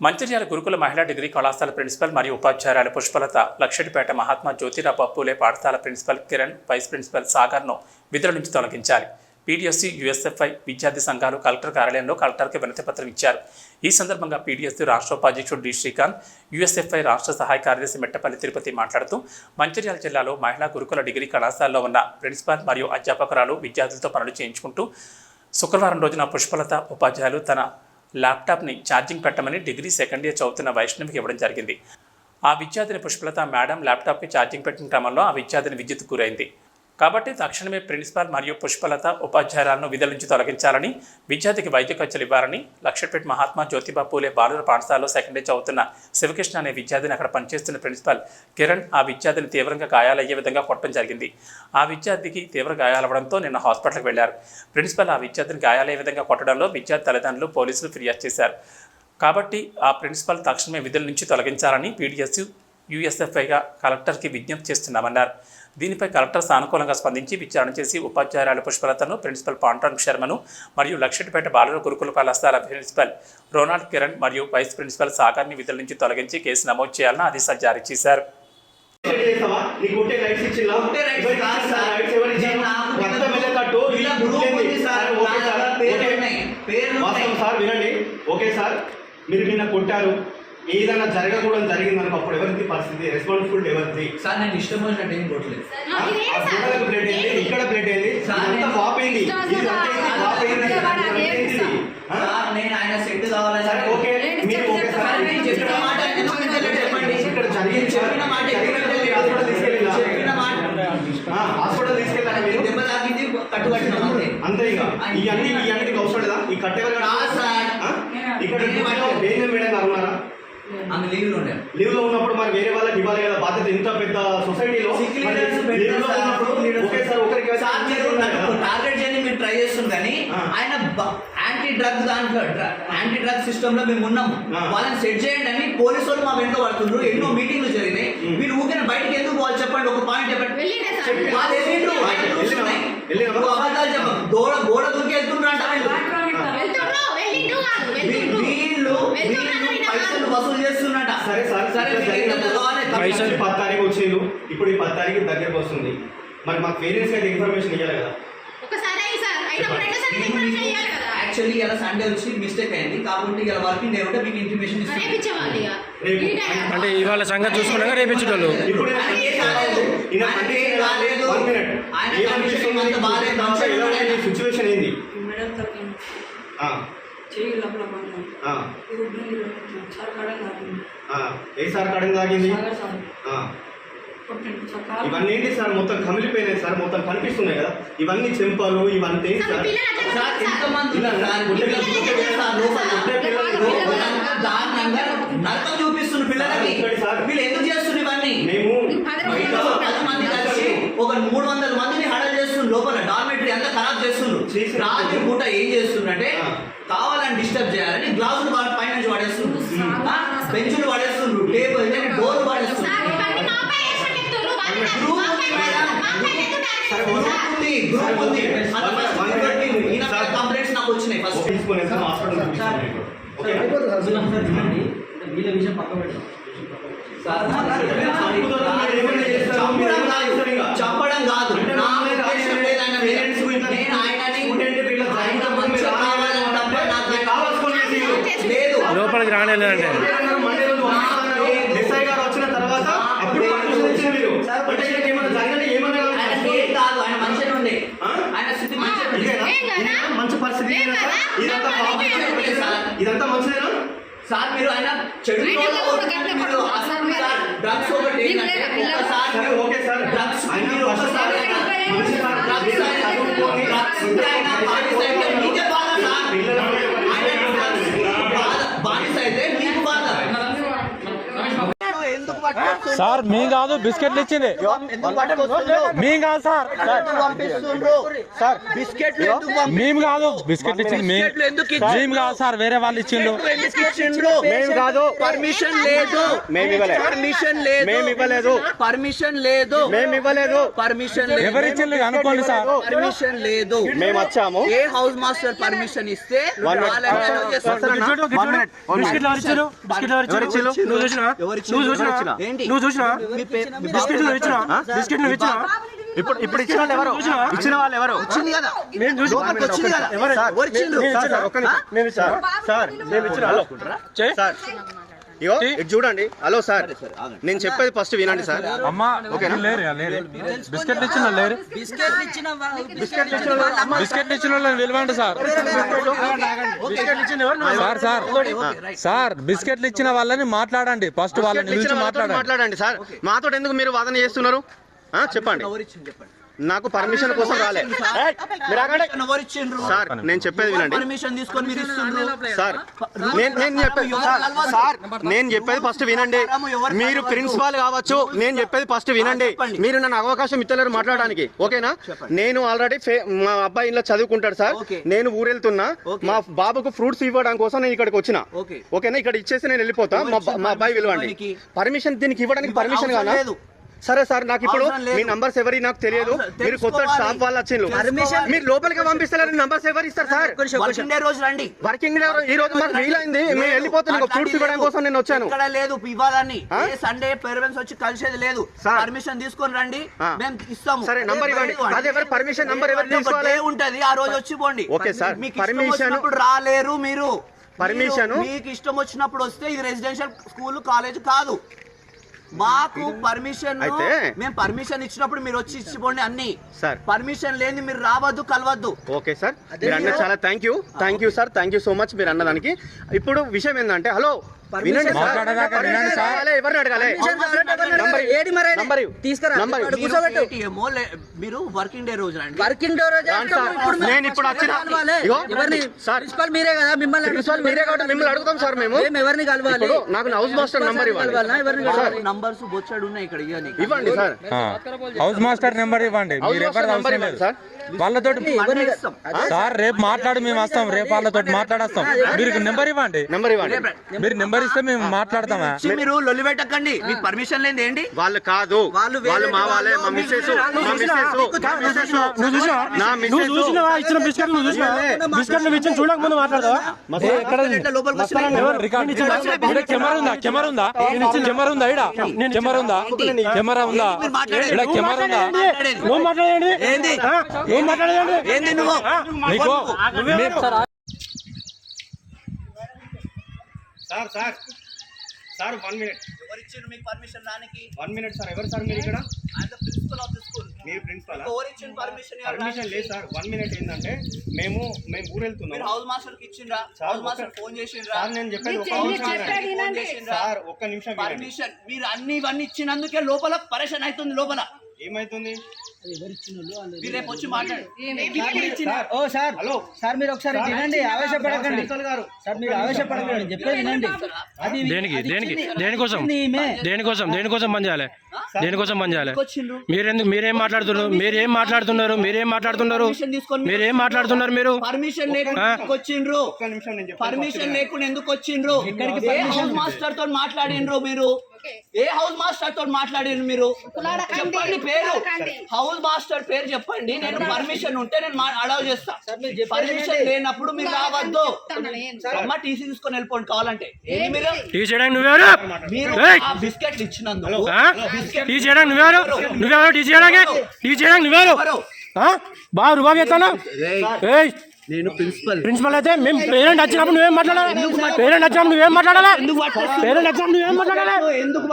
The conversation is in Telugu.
మంచిర్యాల గురుకుల మహిళా డిగ్రీ కళాశాల ప్రిన్సిపల్ మరియు ఉపాధ్యాయురాలు పుష్పలత లక్షటిపేట మహాత్మా జ్యోతిరావు పూలే పాఠశాల ప్రిన్సిపల్ కిరణ్ వైస్ ప్రిన్సిపల్ సాగర్ను విధుల నుంచి తొలగించాలి పీడీఎస్సీ యూఎస్ఎఫ్ఐ విద్యార్థి సంఘాలు కలెక్టర్ కార్యాలయంలో కలెక్టర్కి వినతిపత్రం ఇచ్చారు. ఈ సందర్భంగా పీడీఎస్సీ రాష్ట్ర ఉపాధ్యక్షుడు డి. శ్రీకాంత్ యూఎస్ఎఫ్ఐ రాష్ట్ర సహాయ కార్యదర్శి మెట్టపల్లి తిరుపతి మాట్లాడుతూ మంచిర్యాల జిల్లాలో మహిళా గురుకుల డిగ్రీ కళాశాలలో ఉన్న ప్రిన్సిపాల్ మరియు అధ్యాపకురాలు విద్యార్థులతో పనులు చేయించుకుంటూ శుక్రవారం రోజున పుష్పలత ఉపాధ్యాయులు తన ల్యాప్టాప్ని ఛార్జింగ్ పెట్టమని డిగ్రీ సెకండ్ ఇయర్ చదువుతున్న వైష్ణవికి ఇవ్వడం జరిగింది. ఆ విద్యార్థిని పుష్పలత మేడం ల్యాప్టాప్కి ఛార్జింగ్ పెట్టిన క్రమంలో ఆ విద్యార్థిని విద్యుత్ గురైంది. కాబట్టి తక్షణమే ప్రిన్సిపాల్ మరియు పుష్పలత ఉపాధ్యాయులను విధుల నుంచి తొలగించాలని విద్యార్థికి వైద్య ఖర్చులు ఇవ్వాలని లక్షపేట మహాత్మా జ్యోతిబా పూలే బాలుర పాఠశాలలో సెకండ్ ఇయర్ చదువుతున్న శివకృష్ణ అనే విద్యార్థిని అక్కడ పనిచేస్తున్న ప్రిన్సిపాల్ కిరణ్ ఆ విద్యార్థిని తీవ్రంగా గాయాలయ్యే విధంగా కొట్టడం జరిగింది. ఆ విద్యార్థికి తీవ్ర గాయాలవడంతో నిన్న హాస్పిటల్కి వెళ్ళారు ప్రిన్సిపాల్ ఆ విద్యార్థిని గాయాలయ్యే విధంగా కొట్టడంలో విద్యార్థి తల్లిదండ్రులు పోలీసులు ఫిర్యాదు చేశారు. కాబట్టి ఆ ప్రిన్సిపల్ తక్షణమే విధుల నుంచి తొలగించాలని పీడిఎస్యు యుఎస్ఎఫ్ఐగా కలెక్టర్కి విజ్ఞప్తి చేస్తున్నామన్నారు. దీనిపై కలెక్టర్ సానుకూలంగా స్పందించి విచారణ చేసి ఉపాధ్యాయురాలు పుష్పలతను ప్రిన్సిపల్ పాండ్రాంగ్ శర్మను మరియు లక్షటిపేట బాలుర గురుకుల కళాశాల ప్రిన్సిపల్ రోనాల్డ్ కిరణ్ మరియు వైస్ ప్రిన్సిపల్ సాగర్ని విధుల నుంచి తొలగించి కేసు నమోదు చేయాలని ఆదేశాలు జారీ చేశారు. సార్ వినండి ఓకే సార్ మీరు నిన్న కొట్టారు. ఏదైనా జరగకూడదు జరిగింది అనుకో అప్పుడు ఎవరిది పరిస్థితి? రెస్పాన్సిబిలిటీ ఎవరిది? సార్ నేను ఇష్టం వచ్చినట్టు ఏం కొట్టలేదు. ఏంది ఇక్కడ బ్లేడ్ ఏంది సార్, ఇదంతా నేను- ఆయన సెట్ కావాలని సరే ఓకే మీరు. ఇక్కడ జరిగింది చెప్పిన మాట చెప్పిన మాట హాస్పిటల్ తీసుకెళ్ళారా మీరు? దెబ్బ తాకింది అంతే ఇక. ఈ అన్ని ఈ అన్నిటికి అవసరం లేదా? ఈ కట్టెవరు. ఇక్కడ మేడం గారు ఉన్నారా? ఆమె లీవ్లో ఉండాను లీవ్లో ఉన్నప్పుడు మరి వేరే వాళ్ళకి ఇవ్వాలి కదా? బాధ్యత ఇంత పెద్ద సొసైటీలో లో. టార్గెట్ చేయని మీరు ట్రై చేస్తుంది కానీ ఆ. ఆయన యాంటీ డ్రగ్ దాంట్లో యాంటీ డ్రగ్ సిస్టమ్లో మేము ఉన్నాము. ఆ. వాళ్ళని సెట్ చేయండి అని పోలీసు వాళ్ళు మా వెంట పడుతుండ్రు. ఎన్నో మీటింగ్లు జరిగినాయి. మీరు ఊరికే బయటకు ఎందుకు పోవాలి చెప్పండి? ఒక పాయింట్ చెప్పండి. చెప్పండి. వాళ్ళు అబద్ధాలు చెప్పకు. గోడ గోడ దూకి వెళ్తుండ్రు అంట వీళ్ళు. పైసలు వసూలు చేస్తున్నట సరే సార్? పైసలు పది తారీఖు వచ్చిండు ఇప్పుడు ఈ పది తారీఖు దగ్గరకు వస్తుంది. మరి మాకు పేరెంట్స్ అయితే ఇన్ఫర్మేషన్ ఇవ్వాలి కదా. యాక్చువల్లీ ఇలా సండే వచ్చి మిస్టేక్ అయింది. కాబట్టి ఇలా వర్కింగ్ డే ఉంటే మీకు ఇన్ఫర్మేషన్. అంటే ఇవాళ సంగతి చూసుకున్నాక. ఉంది సిచ్యువేషన్ ఏంది? ఏ సార్ తాగింది ఇవన్నీ ఏంటి సార్ మొత్తం కమిలిపోయినాయి సార్. మొత్తం కనిపిస్తున్నాయి కదా. ఇవన్నీ చెంపలు ఇవన్నీ సార్, నరకం చూపిస్తున్న పిల్లలకి. వీళ్ళు ఎందుకు చేస్తున్నారు ఇవన్నీ? మేము ఒక మూడు వందల మందిని హడల్ చేస్తున్నారు లోపల డార్మెటరీ అంతా ఖరాబ్ చేస్తున్నారు చేసి- రాత్రి పూట ఏం చేస్తుందంటే. కావాలని డిస్టర్బ్ చేయాలని గ్లాసులు పైన నుంచి. ఆ, బెంచులు వాడేస్తున్నారు టేబుల్ డోర్లు సార్, వాడేస్తున్నారు ఇవన్నీ మాపై వేషం ఎత్తుర్రు. వాళ్ళు గ్రూప్ మాపై కొడుతున్నారు. గట్ల మీరు. కొడుతున్నారు సార్? మీరు. డ్రగ్స్ ఒకటి సరే ఓకే సార్. డ్రగ్స్ ఆయన మీరు ఒకసారి ఆయన మంచి డ్రగ్స్ ఆయన డ్రగ్స్ ఉంటే ఆయన బానిస అయితే మీకే బాధ సార్. పిల్లలు ఆయన డ్రగ్స్ బాధ- బానిస అయితే మీకు బాధ ఎందుకు పట్టుకొస్తున్నారు సార్ మీ కాదు బిస్కెట్లు ఇచ్చింది. ఎందుకు పట్టుకొస్తుండ్రు? మీ కాదు సార్? సార్. బిస్కెట్లు మేము కాదు బిస్కెట్లు ఇచ్చింది మీ. బిస్కెట్లు ఎందుకు ఇచ్చిండ్రు? మేము కాదు సార్ వేరే వాళ్ళు ఇచ్చిండ్రు? మేము కాదు. పర్మిషన్ లేదు. మేము ఇవ్వలేదు. పర్మిషన్ లేదు. మేము ఇవ్వలేదు. పర్మిషన్ లేదు. మేము ఇవ్వలేదు. పర్మిషన్ లేదు. ఎవరు ఇచ్చిండ్రు అనుకోండి సార్. పర్మిషన్ లేదు. మేము వచ్చాము. ఏ హౌస్ మాస్టర్ పర్మిషన్ ఇస్తే. బిస్కెట్లు ఎవరు ఇచ్చారు బిస్కెట్లు ఎవరు ఇచ్చారు ఎవరు ఏంటి? నువ్వు చూసినా? నువ్వు ఇచ్చినా బిస్కెట్ నువ్వు ఇచ్చినా ఇప్పుడు ఇప్పుడు ఇచ్చిన వాళ్ళు ఎవరు? ఇచ్చిన వాళ్ళు ఎవరు? వచ్చింది కదా. మేము చూసి వచ్చింది కదా. ఎవరు? ఇచ్చిండ్రు? సార్, సార్, ఒక్క నిమిషం. మేము ఇచ్చాం. సార్ మేము ఇచ్చిన. సార్. ఇగో ఇటు చూడండి. Hello sir. నేను చెప్పేది ఫస్ట్ వినండి సార్. అమ్మా లేరు లేరు. బిస్కెట్లు ఇచ్చిన వాళ్ళు లేరు బిస్కెట్లు ఇచ్చిన బిస్కెట్లు వాళ్ళని సార్. బిస్కెట్లు ఇచ్చిన ఎవరు? Sir sir. సార్ బిస్కెట్లు ఇచ్చిన వాళ్ళని మాట్లాడండి. ఫస్ట్ వాళ్ళని మాట్లాడండి. సార్. మాతో ఎందుకు మీరు వాదన చేస్తున్నారు? చెప్పండి? నాకు పర్మిషన్ కోసం రాలే. ఏయ్, మీరు ఆగండి. ఎవరు ఇచ్చిండ్రు? సార్ నేను చెప్పేది వినండి. పర్మిషన్ తీసుకొని మీరు ఇస్తుండ్రు? సార్ నేను నేను చెప్పేది సార్, నేను చెప్పేది ఫస్ట్ వినండి. మీరు ప్రిన్సిపాల్ కావచ్చు నేను చెప్పేది ఫస్ట్ వినండి. మీరు నన్ను అవకాశం ఇస్తలేరు మాట్లాడడానికి. ఓకేనా? నేను ఆల్రెడీ మా అబ్బాయి ఇంట్లో చదువుకుంటాడు సార్. నేను ఊరెళ్తున్నా. మా బాబుకు ఫ్రూట్స్ ఇవ్వడానికి కోసం నేను ఇక్కడికి వచ్చిన. ఓకే. ఓకేనా? ఇక్కడ ఇచ్చేసి నేను వెళ్ళిపోతా. మా అబ్బాయి విలువండి? పర్మిషన్ దీనికి ఇవ్వడానికి ఇవ్వ- పర్మిషన్ లేదు. సరే సార్ నాకు ఇప్పుడు. మీ నంబర్స్ ఎవరి నాకు తెలియదు. మీరు కొత్త. స్టాఫ్ వాళ్ళు వచ్చిండ్రు. మీరు లోపలికి పంపిస్తారు నంబర్స్ ఎవరు ఇస్తారు సార్? వర్కింగ్ డే రోజు రండి. వర్కింగ్ డే ఈ రోజు మాకు వీలైంది. మేము వెళ్ళిపోతున్నాం ఫ్రూట్స్ ఇవ్వడం. కోసం నేను వచ్చాను. ఇక్కడ లేదు ఇవ్వాలని. సండే పేరెంట్స్ వచ్చి కలిసేది లేదు. సార్. పర్మిషన్ తీసుకొని రండి. మేము ఇస్తాము. సరే, నంబర్ ఇవ్వండి. అదే ఎవరు permission నంబర్ ఎవరు తీసుకోవాలి? ఉంటది ఆ రోజు వచ్చి పోండి. Okay, sir. మీకు వచ్చినప్పుడు రాలేరు మీరు. మీరు- మీకు ఇష్టం వచ్చినప్పుడు వస్తే ఇది రెసిడెన్షియల్ స్కూల్ కాలేజ్ కాదు. మాకు పర్మిషన్ అయితే- మేము పర్మిషన్ ఇచ్చినప్పుడు మీరు వచ్చి ఇచ్చిపోండి అన్ని. సార్. పర్మిషన్ లేని మీరు రావద్దు కలవద్దు. Okay sir. మీరు అన్న చాలా thank you thank you sir thank you so much మీరు అన్నదానికి. ఇప్పుడు విషయం ఏంటంటే హలో మరి? వర్కింగ్ డే రోజు రండి వర్కింగ్ డే రోజు? రాను సార్. ఇప్పుడు నేను ఇప్పుడు వచ్చిన కలవాలి. ఇగో, ఎవరిని? సార్. ప్రిన్సిపల్ మీరే కదా మిమ్మల్ని ప్రిన్సిపాల్ మీరే కాబట్టి మిమ్మల్ని అడుగుతాం సార్ మేము. ఎవరిని కలవాలి? నాకు హౌస్ మాస్టర్ నంబర్ కలవాలి? నంబర్స్ బొచ్చాడు ఉన్నాయి ఇక్కడ. ఇవ్వండి. సార్. హౌస్ మాస్టర్ నెంబర్ ఇవ్వండి. మీరు ఎవరు సార్. ఇస్తాం. సార్ రేపు మాట్లాడి మేము వస్తాం. రేపు వాళ్ళతో మాట్లాడేస్తాం. మీరు నెంబర్ ఇవ్వండి. నెంబర్ ఇవ్వండి. మీరు నెంబర్ ఇస్తే మేము మాట్లాడతామా? మీరు లొల్లి పెట్టకండి. మీకు పర్మిషన్ లేదు ఏంటి? వాళ్ళు కాదు. వాళ్ళు వాళ్ళు మా వాళ్ళే మా వాళ్ళు, మిస్సెస్ మీరు మా చూసినా? మిస్సెస్ నువ్వు చూసినా నా నువ్వు మిస్సెస్ చూసినావా? ఇచ్చిన బిస్కెట్ నువ్వు చూసినా బిస్కెట్ నువ్వు ఇచ్చిన చూడక ముందు మాట్లాడతావా? ఎక్కడ ఉంది? ఎట్లా లోపలికి వచ్చినాయి? ఎవరు? రికార్డ్ ఇక్కడ కెమెరా ఉందా? కెమెరా ఉందా? కెమెరా ఉందా? ఇడ కెమెరా ఉందా? కెమెరా ఉందా? కెమెరా. నువ్వు మాట్లాడండి. ఏంది నువ్వు? Sir sir sir. One minute. మీకు పర్మిషన్ రానికి? One minute sir. ఎవరు సార్ మీరు ఇక్కడ? ఆయన ప్రిన్సిపల్ ఆఫ్ ది స్కూల్. మీరు ప్రిన్సిపల్? పర్మిషన్ పర్మిషన్ లేదు సార్. వన్ మినిట్ ఏంటంటే మేము మేము ఊరు మీరు వెళ్తున్నాం హౌస్ మాస్టర్కి ఇచ్చిండ్రా హౌస్ మాస్టర్ ఒక- ఫోన్ చేసిండ్రా? సార్ నేను చెప్పేది ఒక నిమిషం సార్ ఒక్క నిమిషం పర్మిషన్ మీరు అన్ని ఇవన్నీ ఇచ్చినందుకే లోపల పరేషన్ అవుతుంది లోపల. ఏమైతుంది? మీరు రేపు వచ్చి మాట్లాడు. ఓ సార్ హలో. సార్ మీరు ఒకసారి వినండి ఆవేశపడకండి. సార్ మీరు ఆవేశపడకండి చెప్పేది వినండి. అది దేనికి దేనికి దేనికోసం. దేనికోసం? దేనికోసం పని చేయాలి? దేనికోసం పని చేయాలి? మీరెందుకు మీరేం మాట్లాడుతున్నారు? మీరేం మాట్లాడుతున్నారు? మీరేం మాట్లాడుతున్నారు? మీరేం మాట్లాడుతున్నారు మీరు? పర్మిషన్ లేకుండా వచ్చిండ్రు ఒక్క నిమిషం నేను చెప్పేది పర్మిషన్ లేకుండా ఎందుకు వచ్చిండ్రు ఏ మాస్టర్తో మాట్లాడిండ్రు మీరు? ఏ హౌస్ మాస్టర్తో మాట్లాడిండ్రు మీరు? చెప్పండి పేరు. హౌస్ మాస్టర్ పేరు చెప్పండి. నేను పర్మిషన్ ఉంటే నేను అలౌ చేస్తా. పర్మిషన్ లేనప్పుడు మీరు రావద్దు. అమ్మ టీసీ తీసుకొని వెళ్ళిపోండి కావాలంటే. ఏంది మీరు? టీ చేయడానికి నువ్వెవరు? మీరు ఏయ్! ఆ బిస్కెట్లు ఇచ్చినందుకు ఆ? టీ చేయడానికి నువ్వెవరు? నువ్వెవరు? టీ చేయడానికి? టీ చేయడానికి నువ్వెవరు? ఎవరు? ఆ? బాగా రుబాబు నేను ప్రిన్సిపల్. ప్రిన్సిపల్ అయితే మేము పేరెంట్ వచ్చినప్పుడు నువ్వేం మాట్లాడాలి? పేరెంట్ వచ్చినప్పుడు నువ్వేం మాట్లాడాలి? పేరెంట్ వచ్చినప్పుడు నువ్వేం మాట్లాడాలి? ఎందుకు